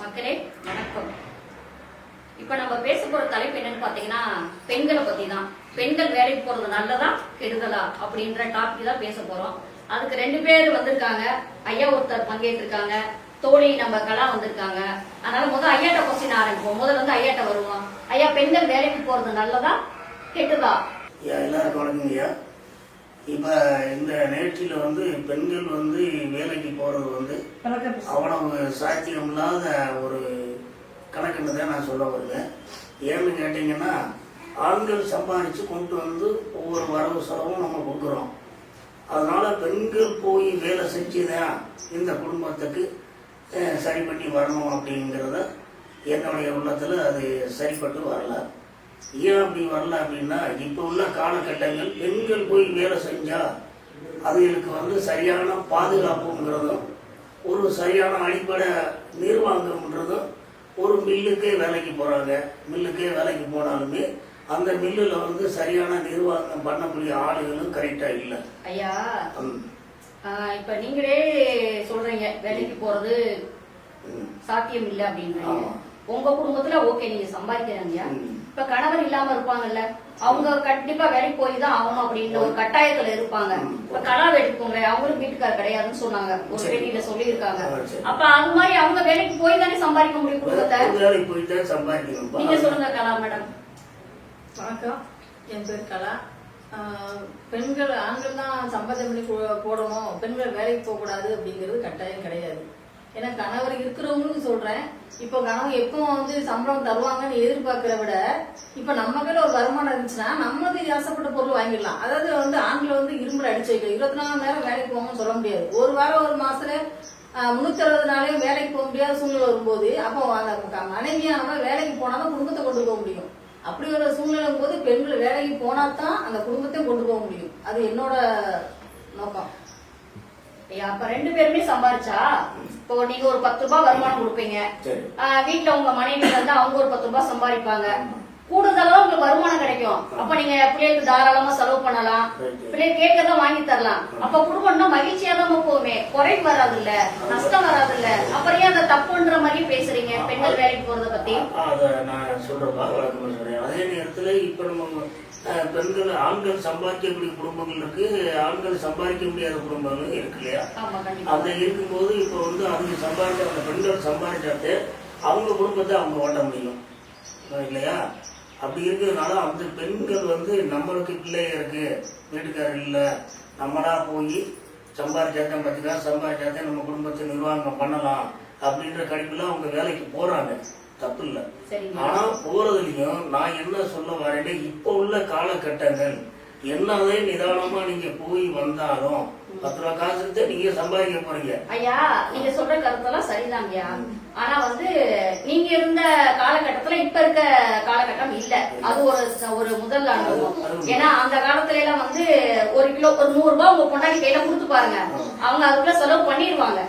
மக்களே வணக்கம். இப்ப நம்ம பேச போற தலைப்பு என்னன்னு பாத்தீங்கன்னா பெண்களை பத்தி தான் பெண்கள் வேலைக்கு போறது நல்லதா கெடுதலா அப்படின்ற டாபிக் தான் பேச போறோம். அதுக்கு ரெண்டு பேர் வந்திருக்காங்க. ஐயா ஒருத்தர் பங்கேற்றிருக்காங்க. தோழி நம்ம கலா வந்திருக்காங்க. அதனால முதல் ஐயாட்ட கொஸ்டின் ஆரம்பிப்போம். முதல்ல வந்து ஐயாட்ட வருவோம். ஐயா பெண்கள் வேலைக்கு போறது நல்லதா கெட்டுதா எல்லாரும் இப்போ இந்த நிகழ்ச்சியில் வந்து பெண்கள் வந்து வேலைக்கு போகிறது வந்து அவ்வளவு சாத்தியம் இல்லாத ஒரு கணக்குன்னு தான் நான் சொல்ல வருவேன். ஏன்னு கேட்டிங்கன்னா ஆண்கள் சம்பாதிச்சு கொண்டு வந்து ஒவ்வொரு வரவு செலவும் நம்ம கொடுக்குறோம். அதனால பெண்கள் போய் வேலை செஞ்சு தான் இந்த குடும்பத்துக்கு சரி பண்ணி வரணும் அப்படிங்கிறத என்னுடைய உள்ளத்தில் அது சரிப்பட்டு வரல. ஏன் அப்படி வரல அப்படின்னா இப்போ உள்ள காலகட்டங்கள் பெண்கள் போய் வேலை செஞ்சா அதுகளுக்கு வந்து சரியான பாதுகாப்புங்கிறதும் ஒரு சரியான அடிப்படை நிர்வாகம்ன்றதும் ஒரு மில்லுக்கே வேலைக்கு போறாங்க. மில்லுக்கே வேலைக்கு போனாலுமே அந்த மில்லுல வந்து சரியான நிர்வாகம் பண்ணக்கூடிய ஆளுகளும் கரெக்டா இல்லை. ஐயா இப்ப நீங்களே சொல்றீங்க வேலைக்கு போறது சாத்தியம் இல்ல அப்படின்றீங்க. ஆமா. உங்க குடும்பத்துல ஓகே நீங்க சம்பாதிக்கிறாங்க. இப்ப கணவர் இல்லாம இருப்பாங்கல்ல அவங்க கண்டிப்பா வேலைக்கு போய் தான் ஆகணும் அப்படின்ற ஒரு கட்டாயத்துல இருப்பாங்க. இப்ப கலா எடுத்துக்கோங்க அவங்களும் வீட்டுக்கார் கிடையாதுன்னு சொன்னாங்க. ஒரு. பேட்டியில சொல்லியிருக்காங்க. ஆ, சரி. அப்ப அது மாதிரி அவங்க வேலைக்கு போய் தானே சம்பாதிக்க முடியும் குடும்பத்தை? வேலைக்கு போயிட்டு சம்பாதிக்கணும். நீங்க சொல்லுங்க கலா மேடம். வணக்கம். என் பேர் கலா. ஆஹ் பெண்கள் ஆண்கள் தான் சம்பாத்தியம் பண்ணி போடணும். பெண்கள் வேலைக்கு போகக்கூடாது அப்படிங்கிறது கட்டாயம் கிடையாது. ஏன்னா கணவர் இருக்கிறவங்களுக்கு சொல்றேன். இப்போ கணவர் எப்போ வந்து சம்பளம் தருவாங்கன்னு எதிர்பார்க்கிற விட இப்போ நம்ம கையில ஒரு வருமானம் இருந்துச்சுன்னா நம்மளுக்கு ஆசைப்பட்ட பொருள் வாங்கிடலாம். அதாவது வந்து ஆண்களை வந்து இரும்புல அடிச்சு வைக்கணும். இருபத்தி நாலு நேரம் வேலைக்கு போகணும்னு சொல்ல முடியாது. ஒரு வாரம் ஒரு மாசத்துல முன்னூத்தி அறுபது நாளையும் வேலைக்கு போக முடியாத சூழ்நிலை வரும்போது அப்போ அந்த மனைவியானவங்க வேலைக்கு போனாதான் குடும்பத்தை கொண்டு போக முடியும். அப்படி ஒரு சூழ்நிலை போது பெண்கள் வேலைக்கு போனா தான் அந்த குடும்பத்தையும் கொண்டு போக முடியும். அது என்னோட நோக்கம். அப்ப ரெண்டு பேருமே சம்பாதிச்சா இப்போ நீங்க ஒரு பத்து ரூபாய் வருமானம் கொடுப்பீங்க. வீட்ல உங்க மனைவி வந்து அவங்க ஒரு பத்து ரூபாய் சம்பாதிப்பாங்க. கூடுதலா உங்களுக்கு வருமானம் கிடைக்கும். அப்ப நீங்க பிள்ளைகளுக்கு தாராளமா செலவு பண்ணலாம். பிள்ளைங்க கேட்கறத வாங்கி தரலாம். அப்ப குடும்பம்னா மகிழ்ச்சியா தான் போகுமே. குறைவு வராது இல்ல நஷ்டம் வராது இல்ல அப்புறம் ஏன் அந்த தப்புன்ற மாதிரி பேசுறீங்க? பெண்கள் வேலைக்கு போறத பத்தி. அதை நான் சொல்றேன் அதே நேரத்தில் இப்போ நம்ம பெண்கள் ஆண்கள் சம்பாதிக்கக்கூடிய குடும்பங்கள் இருக்கு. ஆண்கள் சம்பாதிக்க முடியாத குடும்பங்களும் இருக்கு இல்லையா? அந்த இருக்கும்போது இப்போ வந்து அவங்க சம்பாதிச்ச அந்த பெண்கள் சம்பாதிச்சாட்டு அவங்க குடும்பத்தை அவங்க ஓட்ட முடியும். இல்லையா? அப்படி இருக்கிறதுனால அந்த பெண்கள் வந்து நம்மளுக்கு பிள்ளைங்க இருக்கு. வீட்டுக்காரர் இல்லை. நம்மளா போய் சம்பாதிச்சாத்தான் பத்துக்கா சம்பாதிச்சாத்தான் நம்ம குடும்பத்தை நிர்வாகம் பண்ணலாம் அப்படின்ற கணிப்புல அவங்க வேலைக்கு போறாங்க. தப்பு இல்லை. ஆனா போறதுலயும் நான் என்ன சொல்ல வரேன்னா இப்ப உள்ள காலகட்டங்கள் என்னதே நிதானமா நீங்க போய் வந்தாலும் பத்து ரூபா காசுக்கு நீங்க சம்பாதிக்க போறீங்க. ஐயா நீங்க சொல்ற கருத்தெல்லாம் சரிதாங்கய்யா ஆனா வந்து நீங்க இருந்த காலகட்டத்துல இப்ப இருக்க காலகட்டம் இல்ல. அது ஒரு ஒரு முதல் அனுபவம். ஏன்னா அந்த காலத்துல எல்லாம் வந்து ஒரு கிலோ ஒரு நூறு ரூபாய் உங்க பொண்டாட்டி கையில கொடுத்து பாருங்க. அவங்க அதுக்குள்ள செலவு பண்ணிடுவாங்க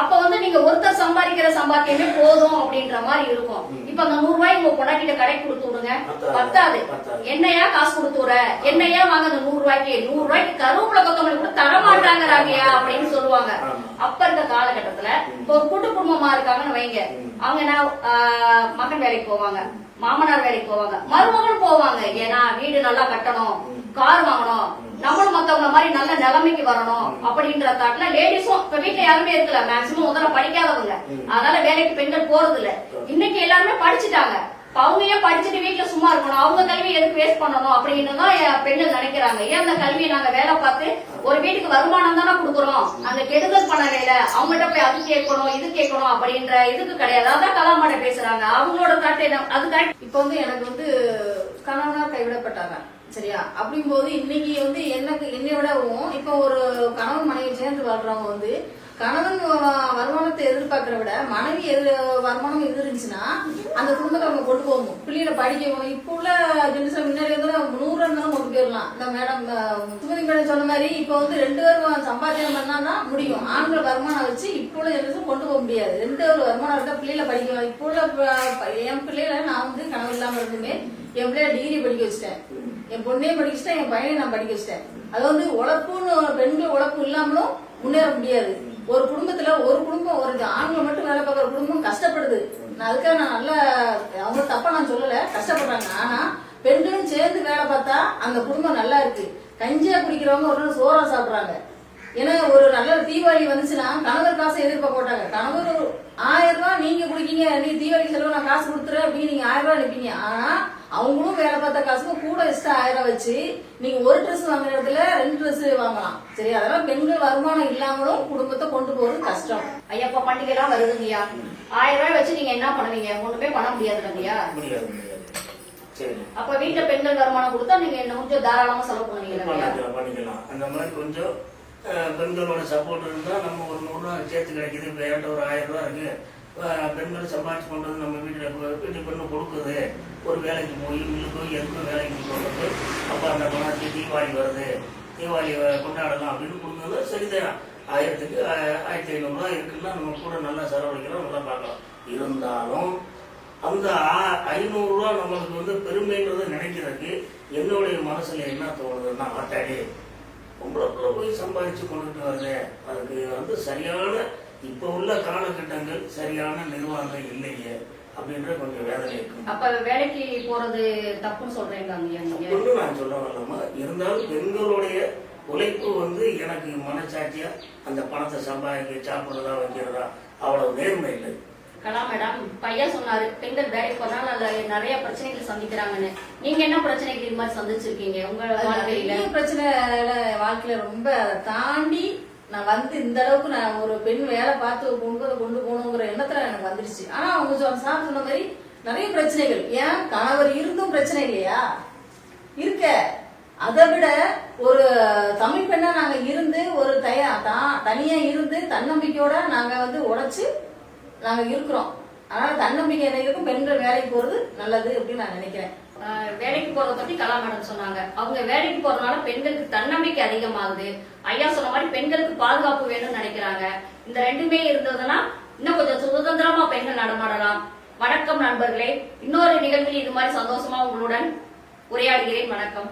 அப்ப வந்து நீங்க ஒருத்தர் சம்பாதிக்கிற சம்பாத்தியமே போதும் அப்படின்ற மாதிரி இருக்கும். இப்ப அந்த நூறு ரூபாய் உங்க பொண்டாட்டிட்ட கடைக்கு கொடுத்து விடுங்க. பத்தாது. என்னையா காசு கொடுத்து விட என்னையா வாங்க அந்த நூறு ரூபாய்க்கு? நூறு ரூபாய்க்கு கருவேப்பிலை கொத்தமல்லி கூட தரமாட்டாங்கிறாங்கயா அப்படின்னு சொல்லுவாங்க. அப்ப இருக்க காலகட்டத்துல இப்ப ஒரு கூட்டு குடும்பமா இருக்காங்கன்னு வைங்க. அவங்க என்ன ஆஹ், மகன் வேலைக்கு போவாங்க. மாமனார் வேலைக்கு போவாங்க. மருமகன் போவாங்க. ஏன்னா வீடு நல்லா கட்டணும். கார் வாங்கணும். நம்மளும் மத்தவங்க மாதிரி நல்ல நிலைமைக்கு வரணும் அப்படின்ற தாட்ல லேடிஸும் இப்ப வீட்டுல யாருமே இருக்கல. மேக்சிமம் முதல்ல படிக்காதவங்க. அதனால வேலைக்கு பெண்கள் போறது இல்ல இன்னைக்கு எல்லாருமே படிச்சுட்டாங்க. அவங்க ஏன் படிச்சுட்டு வீட்டுல சும்மா இருக்கணும்? அவங்க கல்வி எதுக்கு வேஸ்ட் பண்ணணும் அப்படின்னு தான் பெண்கள் நினைக்கிறாங்க. ஏன் அந்த கல்வியை நாங்க வேலை பார்த்து ஒரு வீட்டுக்கு வருமானம் தானே கொடுக்குறோம்? அந்த கெடுதல் வேலை. அவங்ககிட்ட போய் அது கேட்கணும் இது கேட்கணும் அப்படின்ற இதுக்கு கிடையாது. அதான் கலாமாட பேசுறாங்க. அவங்களோட தாட்டு அது கரெக்ட் இப்போ வந்து எனக்கு வந்து கணவனா கைவிடப்பட்டாங்க. சரியா? அப்படிங்கும்போது இன்னைக்கு வந்து எனக்கு என்னை விடவும் இப்போ ஒரு கணவன் மனைவி சேர்ந்து வாழ்றவங்க வந்து கணவன் வருமானத்தை எதிர்பார்க்கிற விட மனைவி எது வருமானம் எது இருந்துச்சுன்னா அந்த குடும்பத்தை அவங்க கொண்டு போகணும் பிள்ளைகளை படிக்க போகணும் இப்போ உள்ள ஜென்ரேஷன் முன்னாடி வந்து நூறு இருந்தாலும் கொண்டு போயிடலாம். இந்த மேடம் சுமதி மேடம் சொன்ன மாதிரி இப்போ வந்து ரெண்டு பேரும் சம்பாத்தியம் பண்ணாதான் முடியும். ஆண்கள் வருமானம் வச்சு இப்போ உள்ள ஜென்ரேஷன் கொண்டு போக முடியாது. ரெண்டு பேரும் வருமானம் இருந்தா பிள்ளைகளை படிக்கலாம் இப்போ உள்ள ப- என் பிள்ளைகளை நான் வந்து கனவு இல்லாம இருந்துமே என் பிள்ளைய டிகிரி படிக்க வச்சிட்டேன். என் பொண்ணையும் படிக்க வச்சிட்டேன் என் பையனையும் நான் படிக்க வச்சிட்டேன் அது வந்து உழப்புன்னு பெண்கள் உழப்பு இல்லாமலும் முன்னேற முடியாது. ஒரு குடும்பத்துல ஒரு குடும்பம் ஒரு ஆண்கள் மட்டும் வேலை பார்க்குற குடும்பம் கஷ்டப்படுது. நான் அதுக்காக நான் நல்ல அவங்க தப்பா நான் சொல்லல கஷ்டப்படுறாங்க. ஆனா பெண்களும் சேர்ந்து வேலை பார்த்தா அந்த குடும்பம் நல்லா இருக்கு. கஞ்சியா குடிக்கிறவங்க ஒரு நாள் சோறா சாப்பிடுறாங்க. ஏன்னா ஒரு நல்ல தீபாவளி வந்துச்சுன்னா கணவர் காசை எதிர்பார்க்க மாட்டாங்க. கணவர் ஒரு ஆயிரம் ரூபாய் நீங்க குடிக்கீங்க நீ தீபாவளி செலவு நான் காசு கொடுத்துறேன் அப்படின்னு நீங்க ஆயிரம் ரூபாய் நிற்பீங்க ஆனா அவங்களும் வேலை பார்த்த காசுக்கு கூட எக்ஸ்ட்ரா ஆயிரம் ரூபாய் வச்சு நீங்க ஒரு ட்ரெஸ் வாங்குற இடத்துல ரெண்டு ட்ரெஸ் வாங்கலாம். சரி அதெல்லாம் பெண்கள் வருமானம் இல்லாமலும் குடும்பத்தை கொண்டு போறது கஷ்டம். ஐயா இப்ப பண்டிகை எல்லாம் வருதுங்கய்யா. ஆயிரம் ரூபாய் வச்சு நீங்க என்ன பண்ணுவீங்க? ஒண்ணுமே பண்ண முடியாது சரி. அப்ப வீட்டுல பெண்கள் வருமானம் கொடுத்தா நீங்க என்ன கொஞ்சம் தாராளமா செலவு பண்ணுவீங்க பண்ணிக்கலாம். அந்த மாதிரி கொஞ்சம் பெண்களோட சப்போர்ட் இருந்தால் நம்ம ஒரு நூறுரூவா சேர்த்து கிடைக்குது. ஒரு ஆயிரம் ரூபா இருக்கு. பெண்கள் சம்பாதிச்சு கொண்டு வந்து நம்ம வீட்டில் வீட்டு பெண்ணு கொடுக்குது. ஒரு வேலைக்கு போய் மில்லுக்கோ போய் எதுக்கும் வேலைக்கு போகிறது அப்போ அந்த பணத்துக்கு தீபாவளி வருது. தீபாவளி கொண்டாடலாம் அப்படின்னு கொடுத்தது சரிதான். ஆயிரத்துக்கு ஆயிரத்தி ஐநூறுரூவா இருக்குன்னா நம்ம கூட நல்லா செலவழிக்கிறோம் நல்லா பார்க்கலாம். இருந்தாலும் அந்த ஆ- ஐநூறுரூவா நம்மளுக்கு வந்து பெருமைன்றதை நினைக்கிறதுக்கு என்னுடைய மனசில் என்ன தோணுதுன்னா ஆட்டாடி பொம்பளை போய் சம்பாதிச்சு கொண்டுட்டு வருது. அதுக்கு வந்து சரியான இப்போ உள்ள காலகட்டங்கள் சரியான நிர்வாகம் இல்லையே அப்படின்ற கொஞ்சம் வேதனை இருக்கு. அப்ப வேலைக்கு போறது தப்புன்னு சொல்றீங்க ஒண்ணு நான் சொல்ல வரலாமா இருந்தாலும் பெண்களுடைய உழைப்பு வந்து எனக்கு மனசாட்சியா அந்த பணத்தை சம்பாதிக்க சாப்பிடுறதா வைக்கிறதா அவ்வளவு நேர்மை இல்லை. கலா மேடம் பையன் சொன்னாரு பெண்கள் வேலைக்கு போனாலும் அதுல நிறைய பிரச்சனைகள் சந்திக்கிறாங்கன்னு. நீங்க என்ன பிரச்சனைகள் இது மாதிரி சந்திச்சிருக்கீங்க உங்க வாழ்க்கையில? பிரச்சனை வாழ்க்கையில ரொம்ப தாண்டி நான் வந்து இந்த அளவுக்கு நான் ஒரு பெண் வேலை பார்த்து ஒரு கொண்டு போகணுங்கிற எண்ணத்துல எனக்கு வந்துருச்சு. ஆனா அவங்க சொன்ன சார் சொன்ன மாதிரி நிறைய பிரச்சனைகள். ஏன்? கணவர் இருந்தும் பிரச்சனை இல்லையா? இருக்க. அதை விட ஒரு தமிழ் பெண்ணா நாங்க இருந்து ஒரு தயா தான் தனியா இருந்து தன்னம்பிக்கையோட நாங்க வந்து உழைச்சு நாங்க இருக்கிறோம். அதனால தன்னம்பிக்கை என்ன இருக்கும் பெண்கள் வேலைக்கு போறது நல்லது அப்படின்னு நான் நினைக்கிறேன். வேலைக்கு போறத பத்தி கலா மேடம் சொன்னாங்க. அவங்க வேலைக்கு போறதுனால பெண்களுக்கு தன்னம்பிக்கை அதிகமாகுது. ஐயா சொன்ன மாதிரி பெண்களுக்கு பாதுகாப்பு வேணும்னு நினைக்கிறாங்க. இந்த ரெண்டுமே இருந்ததுன்னா இன்னும் கொஞ்சம் சுதந்திரமா பெண்கள் நடமாடலாம். வணக்கம் நண்பர்களே. இன்னொரு நிகழ்வில் இது மாதிரி சந்தோஷமா உங்களுடன் உரையாடுகிறேன். வணக்கம்.